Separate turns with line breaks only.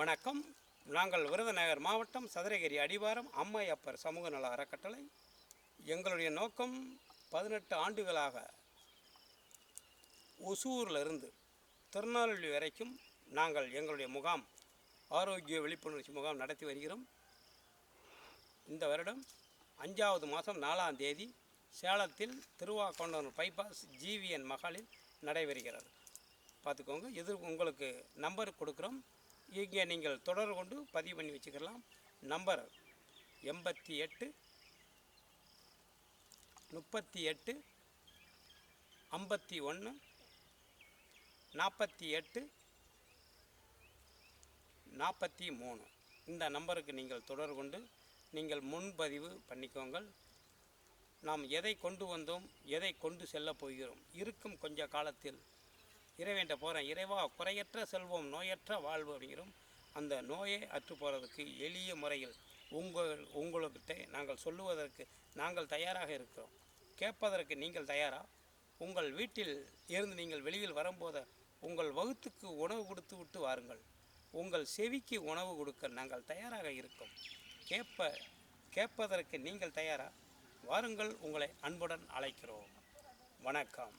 வணக்கம். நாங்கள் விருதுநகர் மாவட்டம் சதுரகிரி அடிவாரம் அம்மையப்பர் சமூக நல அறக்கட்டளை. எங்களுடைய நோக்கம் பதினெட்டு ஆண்டுகளாக ஒசூரிலிருந்து திருநெல்வேலி வரைக்கும் நாங்கள் எங்களுடைய முகாம் ஆரோக்கிய விழிப்புணர்ச்சி முகாம் நடத்தி வருகிறோம். இந்த வருடம் அஞ்சாவது மாதம் நாலாம் தேதி சேலத்தில் திருவாக்கொண்டனூர் பைபாஸ் ஜிவிஎன் மகாலில் நடைபெறுகிறது. பார்த்துக்கோங்க எதிர் உங்களுக்கு நம்பர் கொடுக்குறோம். இங்கே நீங்கள் தொடர்பு கொண்டு பதிவு பண்ணி வச்சுக்கலாம். நம்பர் எண்பத்தி எட்டு முப்பத்தி எட்டு ஐம்பத்தி ஒன்று நாற்பத்தி எட்டு நாற்பத்தி மூணு. இந்த நம்பருக்கு நீங்கள் தொடர்பு கொண்டு நீங்கள் முன்பதிவு பண்ணிக்கோங்கள். நாம் எதை கொண்டு வந்தோம் எதை கொண்டு செல்லப் போகிறோம் இருக்கும் கொஞ்ச காலத்தில் இறைவேண்ட போகிறேன் இறைவா குறையற்ற செல்வம் நோயற்ற வாழ்வு அப்படிங்கிறோம் அந்த நோயை அற்று போகிறதுக்கு எளிய முறையில் உங்கள் உங்கள்கிட்ட நாங்கள் சொல்லுவதற்கு நாங்கள் தயாராக இருக்கிறோம். கேட்பதற்கு நீங்கள் தயாரா? உங்கள் வீட்டில் இருந்து நீங்கள் வெளியில் வரும்போது உங்கள் வகுத்துக்கு உணவு கொடுத்து விட்டு வாருங்கள். உங்கள் செவிக்கு உணவு கொடுக்க நாங்கள் தயாராக இருக்கோம். கேட்ப கேட்பதற்கு நீங்கள் தயாரா? வாருங்கள் உங்களை அன்புடன் அழைக்கிறோம். வணக்கம்.